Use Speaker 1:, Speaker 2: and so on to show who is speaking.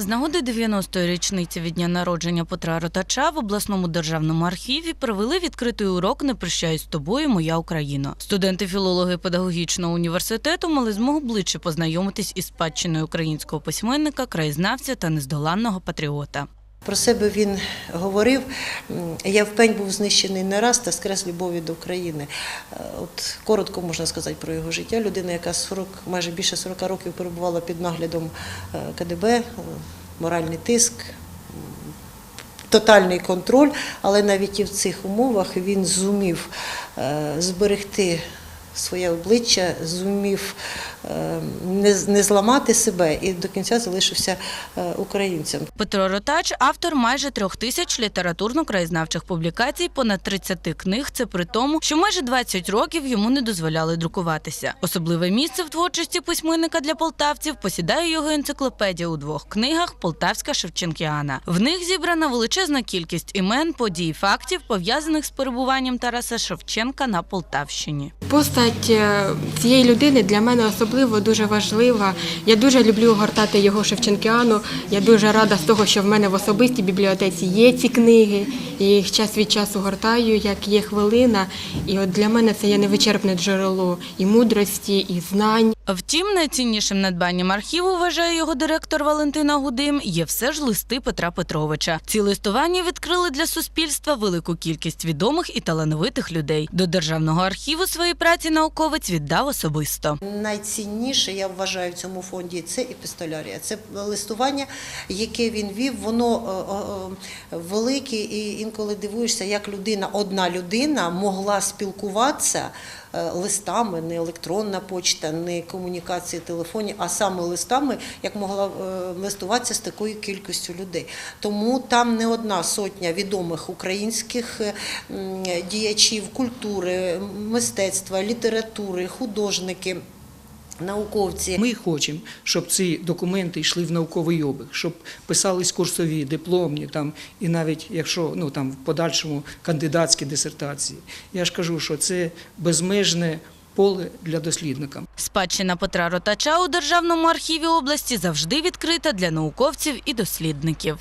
Speaker 1: З нагоди 90-ї річниці від дня народження Петра Ротача в обласному державному архіві провели відкритий урок Не прощаюсь з тобою, моя Україна. Студенти філологи педагогічного університету мали змогу ближче познайомитись із спадщиною українського письменника, краєзнавця та нездоланного патріота.
Speaker 2: Про себе він говорив, я в пень був знищений не раз та скрес любові до України. Е, От коротко можна сказати про його життя. Людина, яка 40, майже більше 40 років перебувала під наглядом е, КДБ, е, моральний тиск, тотальний контроль, але навіть і в цих умовах він зумів зберегти своє обличчя, зумів не, зламати себе і до кінця залишився е, українцем.
Speaker 1: Петро Ротач автор майже трьох тисяч літературно-краєзнавчих публікацій, понад 30 книг. Це при тому, що майже 20 років йому не дозволяли друкуватися. Особливе місце в творчості письменника для полтавців посідає його енциклопедія у двох книгах Полтавська Шевченкіана. В них зібрана величезна кількість імен, подій, фактів пов'язаних з перебуванням Тараса Шевченка на Полтавщині.
Speaker 3: Постать е, цієї людини для мене особливо дуже важлива. Я дуже люблю гортати його Шевченкіану. Я дуже рада з того, що в мене в особистій бібліотеці є ці книги. І їх час від часу гортаю, як є хвилина. І от для мене це є невичерпне джерело і мудрості, і знань.
Speaker 1: Втім, найціннішим надбанням архіву, вважає його директор Валентина Гудим, є все ж листи Петра Петровича. Ці листування відкрили для суспільства велику кількість відомих і талановитих людей. До державного архіву свої праці науковець віддав особисто.
Speaker 2: Найцінніше, я вважаю, в цьому фонді це епістолярія. Це листування, яке він вів, воно е, е, е, велике, і інколи дивуєшся, як людина, одна людина могла спілкуватися листами, не електронна почта, не комунікації телефоні, а саме листами, як могла е, листуватися з такою кількістю людей. Тому там не одна сотня відомих українських е, діячів культури, мистецтва, літератури, художники. Науковці
Speaker 4: Ми хочемо, щоб ці документи йшли в науковий обіг, щоб писались курсові, дипломні, там, і навіть якщо ну, там, в подальшому кандидатські дисертації. Я ж кажу, що це безмежне поле для дослідника.
Speaker 1: Спадщина Петра Ротача у державному архіві області завжди відкрита для науковців і дослідників.